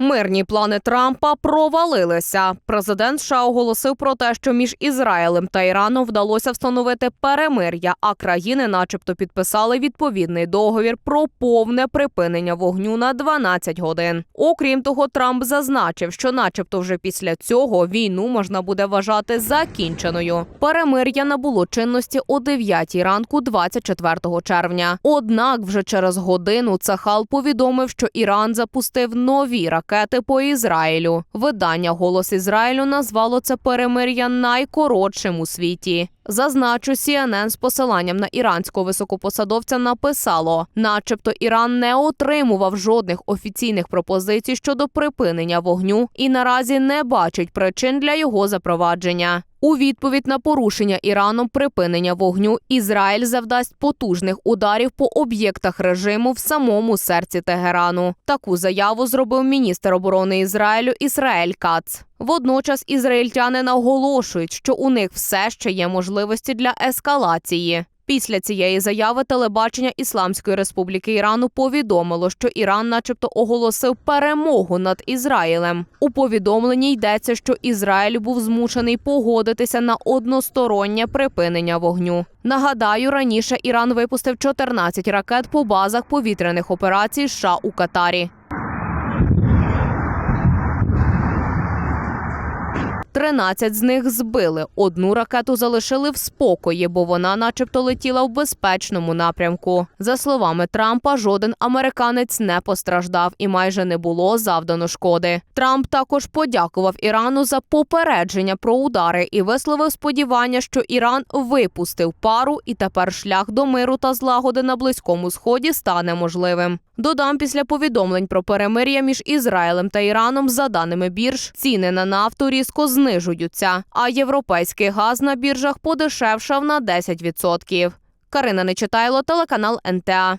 Мирні плани Трампа провалилися. Президент США оголосив про те, що між Ізраїлем та Іраном вдалося встановити перемир'я, а країни, начебто, підписали відповідний договір про повне припинення вогню на 12 годин. Окрім того, Трамп зазначив, що, начебто, вже після цього війну можна буде вважати закінченою. Перемир'я набуло чинності о 9 ранку, 24 червня. Однак, вже через годину Цахал повідомив, що Іран запустив нові ракети по Ізраїлю. Видання Голос Ізраїлю назвало це перемир'я найкоротшим у світі. Зазначу, CNN з посиланням на іранського високопосадовця написало, начебто Іран не отримував жодних офіційних пропозицій щодо припинення вогню і наразі не бачить причин для його запровадження. У відповідь на порушення Іраном припинення вогню Ізраїль завдасть потужних ударів по об'єктах режиму в самому серці Тегерану. Таку заяву зробив міністр оборони Ізраїлю Ісраїль Кац. Водночас ізраїльтяни наголошують, що у них все ще є можливості для ескалації. Після цієї заяви телебачення Ісламської Республіки Ірану повідомило, що Іран, начебто, оголосив перемогу над Ізраїлем. У повідомленні йдеться, що Ізраїль був змушений погодитися на одностороннє припинення вогню. Нагадаю, раніше Іран випустив 14 ракет по базах повітряних операцій США у Катарі. 13 з них збили. Одну ракету залишили в спокої, бо вона, начебто, летіла в безпечному напрямку. За словами Трампа, жоден американець не постраждав і майже не було завдано шкоди. Трамп також подякував Ірану за попередження про удари і висловив сподівання, що Іран випустив пару, і тепер шлях до миру та злагоди на близькому сході стане можливим. Додам після повідомлень про перемир'я між Ізраїлем та Іраном, за даними бірж, ціни на нафту різко знижуються, а європейський газ на біржах подешевшав на 10%. Карина Нечитайло, телеканал НТА.